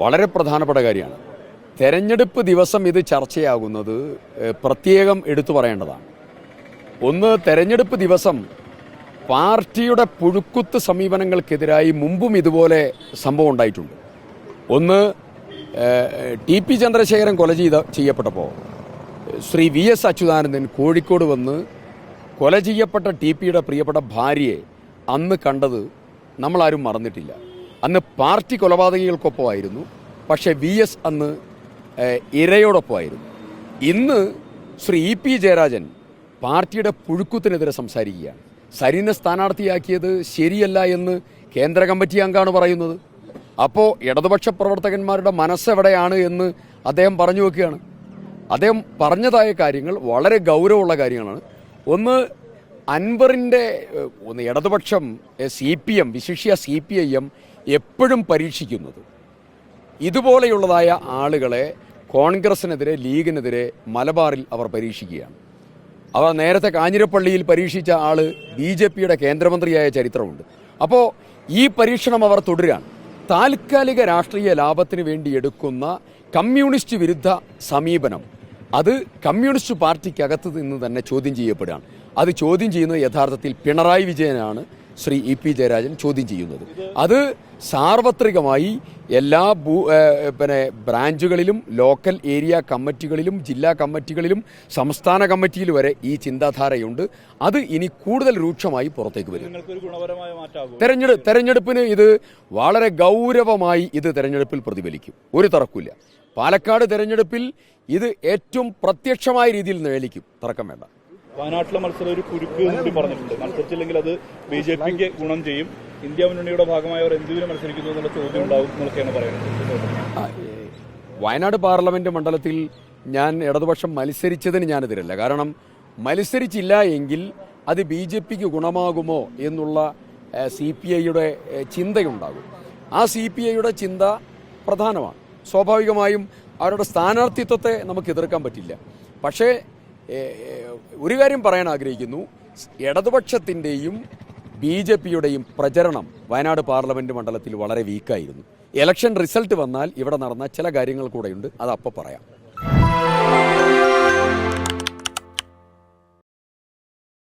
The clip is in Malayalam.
വളരെ പ്രധാനപ്പെട്ട കാര്യമാണ്. തെരഞ്ഞെടുപ്പ് ദിവസം ഇത് ചർച്ചയാകുന്നത് പ്രത്യേകം എടുത്തു പറയേണ്ടതാണ്. ഒന്ന് തെരഞ്ഞെടുപ്പ് ദിവസം പാർട്ടിയുടെ പുഴുക്കുത്ത് സമീപനങ്ങൾക്കെതിരായി മുമ്പും ഇതുപോലെ സംഭവം ഉണ്ടായിട്ടുണ്ട്. ഒന്ന് ടി പി ചന്ദ്രശേഖരൻ കൊല ചെയ്ത ചെയ്യപ്പെട്ടപ്പോൾ ശ്രീ വി എസ് അച്യുതാനന്ദൻ കോഴിക്കോട് വന്ന് കൊല ചെയ്യപ്പെട്ട ടി പിയുടെ പ്രിയപ്പെട്ട ഭാര്യയെ അന്ന് കണ്ടത് നമ്മളാരും മറന്നിട്ടില്ല. അന്ന് പാർട്ടി കൊലപാതകികൾക്കൊപ്പമായിരുന്നു. പക്ഷേ വി എസ് അന്ന് ഇരയോടൊപ്പമായിരുന്നു. ഇന്ന് ശ്രീ ഇ പി ജയരാജൻ പാർട്ടിയുടെ പുഴുക്കുത്തിനെതിരെ സംസാരിക്കുകയാണ്. സരിനെ സ്ഥാനാർത്ഥിയാക്കിയത് ശരിയല്ല എന്ന് കേന്ദ്ര കമ്മിറ്റി അംഗമാണ് പറയുന്നത്. അപ്പോൾ ഇടതുപക്ഷ പ്രവർത്തകന്മാരുടെ മനസ്സെവിടെയാണ് എന്ന് അദ്ദേഹം പറഞ്ഞു വെക്കുകയാണ്. അദ്ദേഹം പറഞ്ഞതായ കാര്യങ്ങൾ വളരെ ഗൗരവമുള്ള കാര്യങ്ങളാണ്. ഒന്ന് അൻവറിന്റെ ഒന്ന് ഇടതുപക്ഷം സി പി എം വിശിഷ്യ സി പി ഐ എം എപ്പോഴും പരീക്ഷിക്കുന്നത്. ഇതുപോലെയുള്ളതായ ആളുകളെ കോൺഗ്രസിനെതിരെ ലീഗിനെതിരെ മലബാറിൽ അവർ പരീക്ഷിക്കുകയാണ്. അവർ നേരത്തെ കാഞ്ഞിരപ്പള്ളിയിൽ പരീക്ഷിച്ച ആൾ ബി ജെ പിയുടെ കേന്ദ്രമന്ത്രിയായ ചരിത്രമുണ്ട്. അപ്പോൾ ഈ പരീക്ഷണം അവർ തുടരുകയാണ്. താൽക്കാലിക രാഷ്ട്രീയ ലാഭത്തിന് വേണ്ടി എടുക്കുന്ന കമ്മ്യൂണിസ്റ്റ് വിരുദ്ധ സമീപനം. അത് കമ്മ്യൂണിസ്റ്റ് പാർട്ടിക്കകത്ത് നിന്ന് തന്നെ ചോദ്യം ചെയ്യപ്പെടുകയാണ്. അത് ചോദ്യം ചെയ്യുന്നത് യഥാർത്ഥത്തിൽ പിണറായി വിജയനാണ്. ശ്രീ ഇ പി ജയരാജൻ ചോദ്യം ചെയ്യുന്നത്. അത് സാർവത്രികമായി എല്ലാ ഭൂ പിന്നെ ബ്രാഞ്ചുകളിലും ലോക്കൽ ഏരിയ കമ്മിറ്റികളിലും ജില്ലാ കമ്മിറ്റികളിലും സംസ്ഥാന കമ്മിറ്റിയിൽ വരെ ഈ ചിന്താധാരയുണ്ട്. അത് ഇനി കൂടുതൽ രൂക്ഷമായി പുറത്തേക്ക് വരും. തെരഞ്ഞെടുപ്പ് തെരഞ്ഞെടുപ്പിന് ഇത് വളരെ ഗൗരവമായി ഇത് തെരഞ്ഞെടുപ്പിൽ പ്രതിഫലിക്കും. ഒരു തറക്കില്ല പാലക്കാട് തെരഞ്ഞെടുപ്പിൽ ഇത് ഏറ്റവും പ്രത്യക്ഷമായ രീതിയിൽ നിഴലിക്കും തർക്കം വേണ്ട. വയനാട്ടിലെ മത്സരം ഒരു കുരുക്ക് കൂടി പറഞ്ഞിട്ടുണ്ട്. മത്സരിച്ചില്ലെങ്കിൽ അത് ബി ജെ പിക്ക് ഗുണം ചെയ്യും. ഇന്ത്യ മുന്നണിയുടെ ഭാഗമായവർ എന്തിനു മത്സരിക്കുന്നു എന്നുള്ള ചോദ്യം ഉണ്ടാവും എന്നൊക്കെയാണ് പറയുന്നത്. വയനാട് പാർലമെന്റ് മണ്ഡലത്തിൽ ഞാൻ ഇടതുപക്ഷം മത്സരിച്ചതിന് ഞാനെതിരല്ല. കാരണം മത്സരിച്ചില്ല എങ്കിൽ അത് ബി ജെ പിക്ക് ഗുണമാകുമോ എന്നുള്ള സി പി ഐയുടെ ചിന്തയുണ്ടാകും. ആ സി പി ഐയുടെ ചിന്ത പ്രധാനമാണ്. സ്വാഭാവികമായും അവരുടെ സ്ഥാനാർത്ഥിത്വത്തെ നമുക്ക് എതിർക്കാൻ പറ്റില്ല. പക്ഷേ ഒരു കാര്യം പറയാൻ ആഗ്രഹിക്കുന്നു. ഇടതുപക്ഷത്തിന്റെയും ബി ജെ പിയുടെയും പ്രചരണം വയനാട് പാർലമെന്റ് മണ്ഡലത്തിൽ വളരെ വീക്കായിരുന്നു ഇലക്ഷൻ റിസൾട്ട് വന്നാൽ ഇവിടെ നടന്ന ചില കാര്യങ്ങൾ കൂടെയുണ്ട്. അത് അപ്പോൾ പറയാം.